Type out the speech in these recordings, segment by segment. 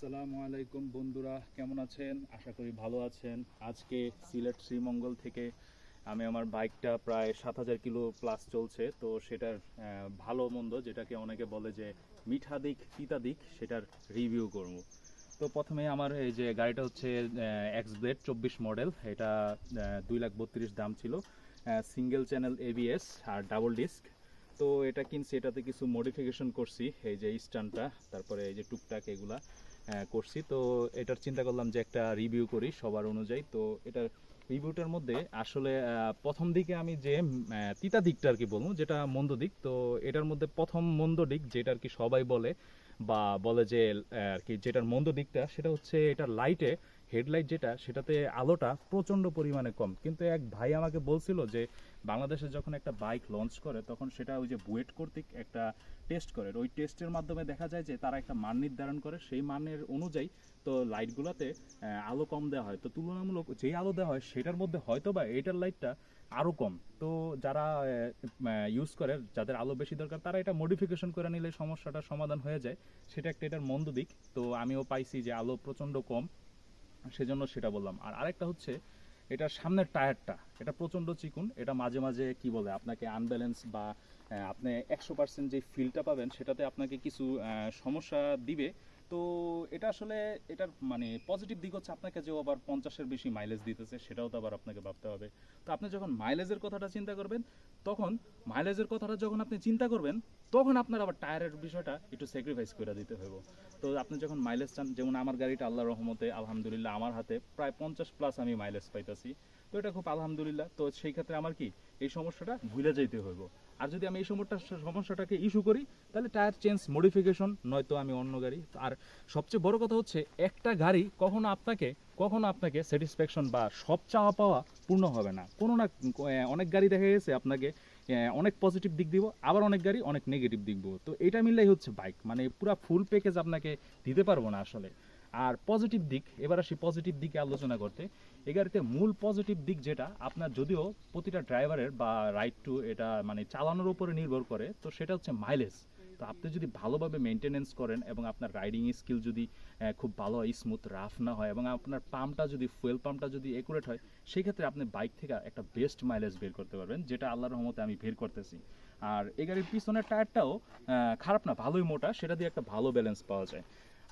আসসালামু আলাইকুম বন্ধুরা, কেমন আছেন? আশা করি ভালো আছেন। আজকে সিলেট শ্রীমঙ্গল থেকে আমি আমার বাইকটা প্রায় সাত হাজার কিলো প্লাস চলছে, তো সেটার ভালো মন্দ, যেটাকে অনেকে বলে যে মিঠা দিক, তিতা দিক, সেটার রিভিউ করব। তো প্রথমে আমার এই যে গাড়িটা হচ্ছে এক্স ব্লেড চব্বিশ মডেল এটা দুই লাখ বত্রিশ দাম ছিল সিঙ্গেল চ্যানেল এবিএস আর ডাবল ডিস্ক তো এটা কিনছি, এটাতে কিছু মডিফিকেশন করছি, এই যে স্ট্যান্ডটা, তারপরে এই যে টুকটাক এগুলা করছি। তো এটার চিন্তা করলাম যে একটা রিভিউ করি সবার অনুযায়ী। তো এটার রিভিউটার মধ্যে আসলে প্রথম দিকে আমি যে তিতা দিকটা আর কি বলব, যেটা মন্দ দিক, তো এটার মধ্যে প্রথম মন্দ দিক যেটা আর কি সবাই বলে, বা বলে যে আর কি যেটার মন্দ দিকটা, সেটা হচ্ছে এটার লাইটে হেডলাইট যেটা, সেটাতে আলোটা প্রচণ্ড পরিমাণে কম। কিন্তু এক ভাই আমাকে বলছিল যে বাংলাদেশে যখন একটা বাইক লঞ্চ করে, তখন সেটা ওই যে বুয়েট কর্তৃক একটা টেস্ট করে। ওই টেস্টের মাধ্যমে দেখা যায় যে, তারা একটা মান নির্ধারণ করে। সেই মানের অনুযায়ী তো লাইটগুলোতে আলো কম দেওয়া হয়। তো তুলনামূলক যেই আলো দেওয়া হয়, সেটার মধ্যে হয়তো বা এটার লাইটটা আরও কম। তো যারা ইউজ করে, যাদের আলো বেশি দরকার, তারা এটা মডিফিকেশন করে নিলে সমস্যাটার সমাধান হয়ে যায়। সেটা একটা এটার মন্দ দিক। তো আমিও পাইছি যে, আলো প্রচণ্ড কম। সেজন্য সেটা বললাম। আর আরেকটা হচ্ছে এটার সামনের টায়ারটা, এটা প্রচণ্ড চিকুন, এটা মাঝে মাঝে কি বলে, আপনাকে আনব্যালেন্স বা আপনি একশো পার্সেন্ট যে ফিলটা পাবেন, সেটাতে আপনাকে কিছু সমস্যা দিবে। তো এটা আসলে, এটার মানে পজিটিভ দিক হচ্ছে আপনাকে যে আবার পঞ্চাশের বেশি মাইলেজ দিতেছে, সেটাও তো আবার আপনাকে ভাবতে হবে। তো আপনি যখন মাইলেজের কথাটা চিন্তা করবেন, তখন মাইলেজের কথাটা যখন আপনি চিন্তা করবেন তখন আপনার আবার টায়ারের বিষয়টা একটু স্যাক্রিফাইস করে দিতে হবে তো আপনি যখন মাইলেজ চান, যেমন আমার গাড়িটা আল্লাহ রহমতে, আলহামদুলিল্লাহ আমার হাতে প্রায় পঞ্চাশ প্লাস আমি মাইলেজ পাইতাছি। তো এটা খুব আলহামদুলিল্লাহ। তো সেই ক্ষেত্রে আমার কি, এই সমস্যাটা ভুলে যাইতে হইব। আর যদি আমি এই সমস্যা, সমস্যাটাকে ইস্যু করি, তাহলে টায়ার চেঞ্জ মডিফিকেশন নয়তো আমি অন্য গাড়ি। আর সবচেয়ে বড় কথা হচ্ছে, একটা গাড়ি কখনো আপনাকে কখনো আপনাকে স্যাটিসফ্যাকশন বা সব চাওয়া পাওয়া পূর্ণ হবে না। কোনো না অনেক গাড়ি দেখা গেছে আপনাকে অনেক পজিটিভ দিক দিব, আবার অনেক গাড়ি অনেক নেগেটিভ দিক দিব। তো এটা মিললেই হচ্ছে বাইক মানে পুরো ফুল প্যাকেজ আপনাকে দিতে পারব না আসলে। আর পজিটিভ দিক, এবার আসি পজিটিভ দিকে আলোচনা করতে। এই গাড়িতে মূল পজিটিভ দিক যেটা, আপনার যদিও প্রতিটা ড্রাইভারের বা রাইড টু এটা মানে চালানোর উপরে নির্ভর করে, তো সেটা হচ্ছে মাইলেজ তো আপনি যদি ভালোভাবে মেনটেনেন্স করেন এবং আপনার রাইডিং স্কিল যদি খুব ভালো হয় স্মুথ রাফ না হয় এবং আপনার পাম্পটা যদি ফুয়েল পাম্পটা যদি একুরেট হয়, সেক্ষেত্রে আপনি বাইক থেকে একটা বেস্ট মাইলেজ বের করতে পারবেন, যেটা আল্লাহর রহমতে আমি বের করতেছি। আর এই গাড়ির পিছনের টায়ারটাও খারাপ না, ভালোই মোটা, সেটা দিয়ে একটা ভালো ব্যালেন্স পাওয়া যায়।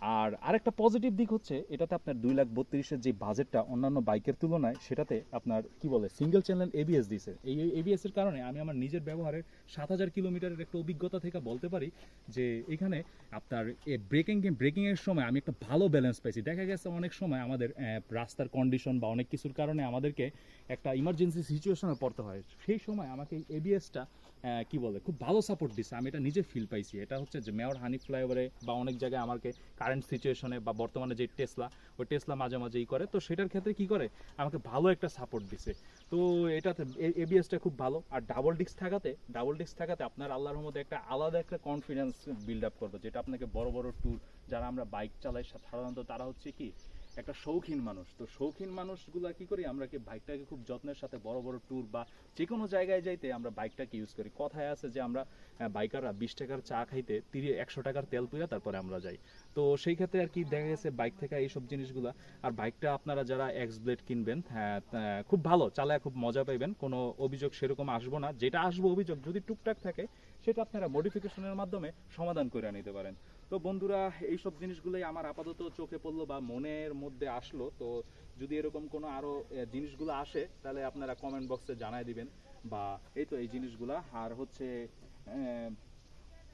আর আরেকটা পজিটিভ দিক হচ্ছে, এটাতে আপনার দুই লাখ বত্রিশের যে বাজেটটা অন্যান্য বাইকের তুলনায়, সেটাতে আপনার কি বলে সিঙ্গেল চ্যানেল এবিএস দিছে। এই এবিএস এর কারণে আমি আমার নিজের ব্যবহারের সাত হাজার কিলোমিটারের একটা অভিজ্ঞতা থেকে বলতে পারি যে, এখানে আপনার ব্রেকিং ব্রেকিং এর সময় আমি একটা ভালো ব্যালেন্স পাইছি। দেখা গেছে অনেক সময় আমাদের রাস্তার কন্ডিশন বা অনেক কিছুর কারণে আমাদেরকে একটা ইমার্জেন্সি সিচুয়েশনে পড়তে হয়। সেই সময় আমাকে এই এবিএসটা কি বলে, খুব ভালো সাপোর্ট দিচ্ছে আমি এটা নিজে ফিল পাইছি। এটা হচ্ছে যে মেয়র হানি ফ্লাইওভারে বা অনেক জায়গায় আমাকে কারেন্ট সিচুয়েশনে বা বর্তমানে যে টেসলা ওই টেসলা মাঝে মাঝে ই করে। তো সেটার ক্ষেত্রে কি করে? আমাকে ভালো একটা সাপোর্ট দিছে। তো এটাতে এবিএসটা খুব ভালো। আর ডাবল ডিস্ক থাকাতে ডাবল ডিস্ক থাকাতে আপনার আল্লাহর মধ্যে একটা আলাদা একটা কনফিডেন্স বিল্ড আপ করবে। যেটা আপনাকে বড় বড় ট্যুর যারা আমরা বাইক চালাই, সাধারণত তারা হচ্ছে কি একটা শৌখিন মানুষ। তো শৌখিন মানুষগুলা কি করি? আমরা কি বাইকটাকে খুব যত্নের সাথে বড় বড় ট্যুর বা যে কোনো জায়গায় যাইতে আমরা বাইকটাকে ইউজ করি। কথায় আছে যে আমরা বাইকাররা বিশ টাকার চা খাইতে তিরিশ, একশো টাকার তেল পুয়া তারপরে আমরা যাই। তো সেই ক্ষেত্রে আর কি দেখা গেছে বাইক থেকে এইসব জিনিসগুলা। আর বাইকটা আপনারা যারা এক্স ব্লেড কিনবেন হ্যাঁ খুব ভালো, চালায় খুব মজা পাইবেন। কোনো অভিযোগ সেরকম আসব না। যেটা আসব অভিযোগ যদি টুকটাক থাকে, সেটা আপনারা মডিফিকেশনের মাধ্যমে সমাধান করে নিতে পারেন। তো বন্ধুরা, এইসব জিনিসগুলোই আমার আপাতত চোখে পড়ল বা মনের মধ্যে আসলো। তো যদি এরকম কোনো আরও জিনিসগুলো আসে, তাহলে আপনারা কমেন্ট বক্সে জানাই দিবেন। বা এই তো এই জিনিসগুলা, আর হচ্ছে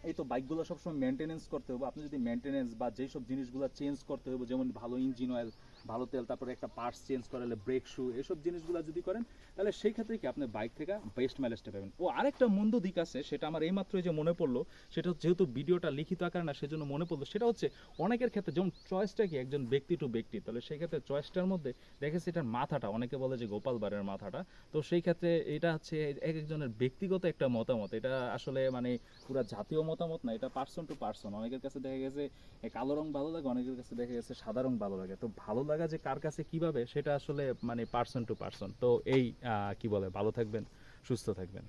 এই তো বাইকগুলো সবসময় মেনটেনেন্স করতে হবে। আপনি যদি মেনটেনেন্স বা যেই সব জিনিসগুলো চেঞ্জ করতে হবে, যেমন ভালো ইঞ্জিন অয়েল ভালো তেল, তারপরে একটা পার্টস চেঞ্জ করালে ব্রেক শু এসব জিনিসগুলো যদি করেন, তাহলে সেই ক্ষেত্রে কি আপনি বাইক থেকে বেস্ট মাইলেজটা পাবেন? ও, আরেকটা মন্দ দিক আছে, সেটা আমার এইমাত্রই যে মনে পড়ল, সেটা যেহেতু ভিডিওটা লিখিত আকার না, সেজন্য মনে পড়ল, সেটা হচ্ছে অনেকের ক্ষেত্রে যেমন চয়েসটা কি একজন ব্যক্তি টু ব্যক্তি, তাহলে সেই ক্ষেত্রে চয়েসটার মধ্যে দেখেছি এটার মাথাটা, অনেকে বলে যে গোপাল বারের মাথাটা, তো সেই ক্ষেত্রে এটা হচ্ছে এক একজনের ব্যক্তিগত একটা মতামত, এটা আসলে মানে পুরো জাতীয় মতামত না, এটা পার্সন টু পার্সন অনেকের কাছে দেখা গেছে কালো রং ভালো লাগে, অনেকের কাছে দেখা গেছে সাদা রং ভালো লাগে, তো ভালো লাগা যে কার কাছে কীভাবে, সেটা আসলে মানে পার্সন টু পার্সন তো এই কি বলে, ভালো থাকবেন, সুস্থ থাকবেন।